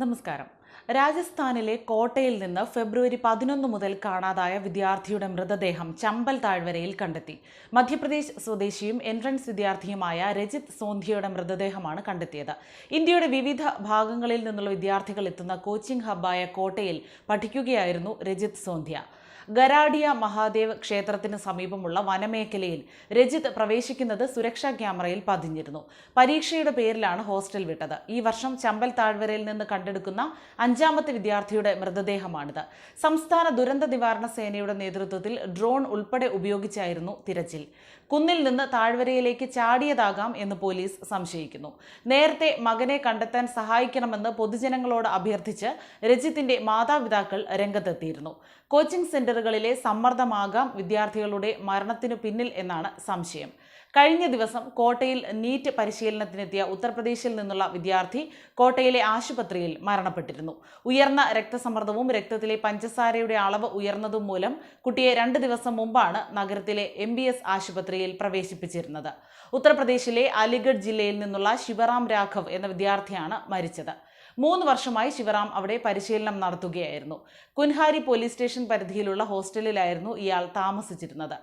നമസ്കാരം. രാജസ്ഥാനിലെ കോട്ടയിൽ നിന്ന് ഫെബ്രുവരി പതിനൊന്ന് മുതൽ കാണാതായ വിദ്യാർത്ഥിയുടെ മൃതദേഹം ചമ്പൽ താഴ്വരയിൽ കണ്ടെത്തി. മധ്യപ്രദേശ് സ്വദേശിയും എൻട്രൻസ് വിദ്യാർത്ഥിയുമായ രജിത് സോന്ധ്യയുടെ മൃതദേഹമാണ് കണ്ടെത്തിയത്. ഇന്ത്യയുടെ വിവിധ ഭാഗങ്ങളിൽ നിന്നുള്ള വിദ്യാർത്ഥികൾ എത്തുന്ന കോച്ചിംഗ് ഹബ്ബായ കോട്ടയിൽ പഠിക്കുകയായിരുന്നു രജിത് സോന്ധ്യ. ഗരാഡിയ മഹാദേവ് ക്ഷേത്രത്തിന് സമീപമുള്ള വനമേഖലയിൽ രജിത് പ്രവേശിക്കുന്നത് സുരക്ഷാ ക്യാമറയിൽ പതിഞ്ഞിരുന്നു. പരീക്ഷയുടെ പേരിലാണ് ഹോസ്റ്റൽ വിട്ടത്. ഈ വർഷം ചമ്പൽ താഴ്വരയിൽ നിന്ന് കണ്ടെടുക്കുന്ന അഞ്ചാമത്തെ വിദ്യാർത്ഥിയുടെ മൃതദേഹമാണിത്. സംസ്ഥാന ദുരന്ത നിവാരണ സേനയുടെ നേതൃത്വത്തിൽ ഡ്രോൺ ഉൾപ്പെടെ ഉപയോഗിച്ചായിരുന്നു തിരച്ചിൽ. കുന്നിൽ നിന്ന് താഴ്വരയിലേക്ക് ചാടിയതാകാം എന്ന് പോലീസ് സംശയിക്കുന്നു. നേരത്തെ മകനെ കണ്ടെത്താൻ സഹായിക്കണമെന്ന് പൊതുജനങ്ങളോട് അഭ്യർത്ഥിച്ച് രജിത്തിന്റെ മാതാപിതാക്കൾ രംഗത്തെത്തിയിരുന്നു. കോച്ചിംഗ് സെന്ററുകളിലെ സമ്മർദ്ദമാകാം വിദ്യാർത്ഥികളുടെ മരണത്തിനു പിന്നിൽ എന്നാണ് സംശയം. കഴിഞ്ഞ ദിവസം കോട്ടയിൽ നീറ്റ് പരിശീലനത്തിനെത്തിയ ഉത്തർപ്രദേശിൽ നിന്നുള്ള വിദ്യാർത്ഥി കോട്ടയിലെ ആശുപത്രിയിൽ മരണപ്പെട്ടിരുന്നു. ഉയർന്ന രക്തസമ്മർദ്ദവും രക്തത്തിലെ പഞ്ചസാരയുടെ അളവ് ഉയർന്നതും മൂലം കുട്ടിയെ രണ്ട് ദിവസം മുമ്പാണ് നഗരത്തിലെ എം ആശുപത്രിയിൽ പ്രവേശിപ്പിച്ചിരുന്നത്. ഉത്തർപ്രദേശിലെ അലിഗഡ് ജില്ലയിൽ നിന്നുള്ള ശിവറാം രാഘവ് എന്ന വിദ്യാർത്ഥിയാണ് മരിച്ചത്. മൂന്ന് വർഷമായി ശിവറാം അവിടെ പരിശീലനം നടത്തുകയായിരുന്നു. കുൻഹാരി പോലീസ് സ്റ്റേഷൻ പരിധിയിലുള്ള ഹോസ്റ്റലിലായിരുന്നു ഇയാൾ താമസിച്ചിരുന്നത്.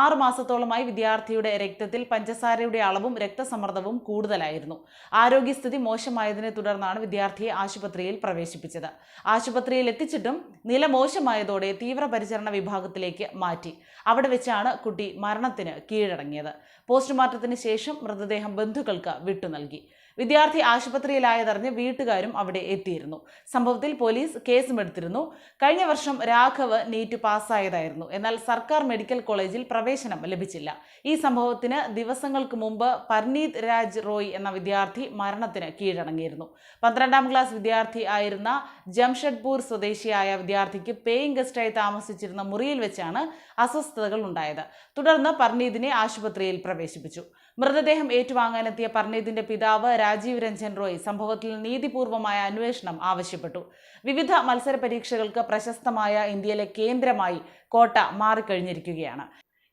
ആറു മാസത്തോളമായി വിദ്യാർത്ഥിയുടെ രക്തത്തിൽ പഞ്ചസാരയുടെ അളവും രക്തസമ്മർദ്ദവും കൂടുതലായിരുന്നു. ആരോഗ്യസ്ഥിതി മോശമായതിനെ തുടർന്നാണ് വിദ്യാർത്ഥിയെ ആശുപത്രിയിൽ പ്രവേശിപ്പിച്ചത്. ആശുപത്രിയിൽ എത്തിച്ചിട്ടും നില മോശമായതോടെ തീവ്രപരിചരണ വിഭാഗത്തിലേക്ക് മാറ്റി. അവിടെ വെച്ചാണ് കുട്ടി മരണത്തിന് കീഴടങ്ങിയത്. പോസ്റ്റ്മോർട്ടത്തിന് ശേഷം മൃതദേഹം ബന്ധുക്കൾക്ക് വിട്ടു നൽകി. വിദ്യാർത്ഥി ആശുപത്രിയിലായതറിഞ്ഞ് വീട്ടുകാരും അവിടെ എത്തിയിരുന്നു. സംഭവത്തിൽ പോലീസ് കേസും എടുത്തിരുന്നു കഴിഞ്ഞ വർഷം രാഘവ് നീറ്റ് പാസ്സായതായിരുന്നു. എന്നാൽ സർക്കാർ മെഡിക്കൽ കോളേജിൽ പ്രവേശനം ലഭിച്ചില്ല. ഈ സംഭവത്തിന് ദിവസങ്ങൾക്ക് മുമ്പ് പർനീത് രാജ് റോയ് എന്ന വിദ്യാർത്ഥി മരണത്തിന് കീഴടങ്ങിയിരുന്നു. പന്ത്രണ്ടാം ക്ലാസ് വിദ്യാർത്ഥി ആയിരുന്ന ജംഷഡ്പൂർ സ്വദേശിയായ വിദ്യാർത്ഥിക്ക് പേയിങ് ഗസ്റ്റായി താമസിച്ചിരുന്ന മുറിയിൽ വെച്ചാണ് അസ്വസ്ഥതകൾ ഉണ്ടായത്. തുടർന്ന് പർനീതിനെ ആശുപത്രിയിൽ പ്രവേശിപ്പിച്ചു. മൃതദേഹം ഏറ്റുവാങ്ങാനെത്തിയ പർനീതിന്റെ പിതാവ് രാജീവ് രഞ്ജൻ റോയ് സംഭവത്തിൽ നീതിപൂർവമായ അന്വേഷണം ആവശ്യപ്പെട്ടു. വിവിധ മത്സര പരീക്ഷകൾക്ക് പ്രശസ്തമായ ഇന്ത്യയിലെ കേന്ദ്രമായി കോട്ട മാറിക്കഴിഞ്ഞിരിക്കുകയാണ്.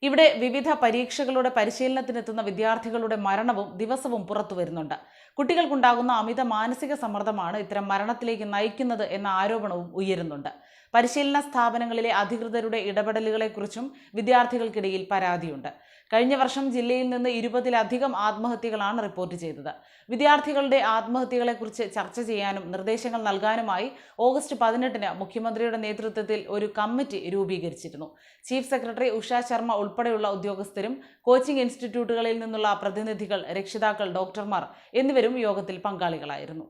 ഇവിടെ വിവിധ പരീക്ഷകളുടെ പരിശീലനത്തിനെത്തുന്ന വിദ്യാർത്ഥികളുടെ മരണവും ദിവസവും പുറത്തു വരുന്നുണ്ട്. കുട്ടികൾക്കുണ്ടാകുന്ന അമിത മാനസിക സമ്മർദ്ദമാണ് ഇത്തരം മരണത്തിലേക്ക് നയിക്കുന്നത് എന്ന ആരോപണവും ഉയരുന്നുണ്ട്. പരിശീലന സ്ഥാപനങ്ങളിലെ അധികൃതരുടെ ഇടപെടലുകളെക്കുറിച്ചും വിദ്യാർത്ഥികൾക്കിടയിൽ പരാതിയുണ്ട്. കഴിഞ്ഞ വർഷം ജില്ലയിൽ നിന്ന് ഇരുപതിലധികം ആത്മഹത്യകളാണ് റിപ്പോർട്ട് ചെയ്തത്. വിദ്യാർത്ഥികളുടെ ആത്മഹത്യകളെക്കുറിച്ച് ചർച്ച ചെയ്യാനും നിർദ്ദേശങ്ങൾ നൽകാനുമായി ഓഗസ്റ്റ് പതിനെട്ടിന് മുഖ്യമന്ത്രിയുടെ നേതൃത്വത്തിൽ ഒരു കമ്മിറ്റി രൂപീകരിച്ചിരുന്നു. ചീഫ് സെക്രട്ടറി ഉഷ ശർമ്മ ഉൾപ്പെടെയുള്ള ഉദ്യോഗസ്ഥരും കോച്ചിംഗ് ഇൻസ്റ്റിറ്റ്യൂട്ടുകളിൽ നിന്നുള്ള പ്രതിനിധികൾ രക്ഷിതാക്കൾ ഡോക്ടർമാർ എന്നിവരും യോഗത്തിൽ പങ്കാളികളായിരുന്നു.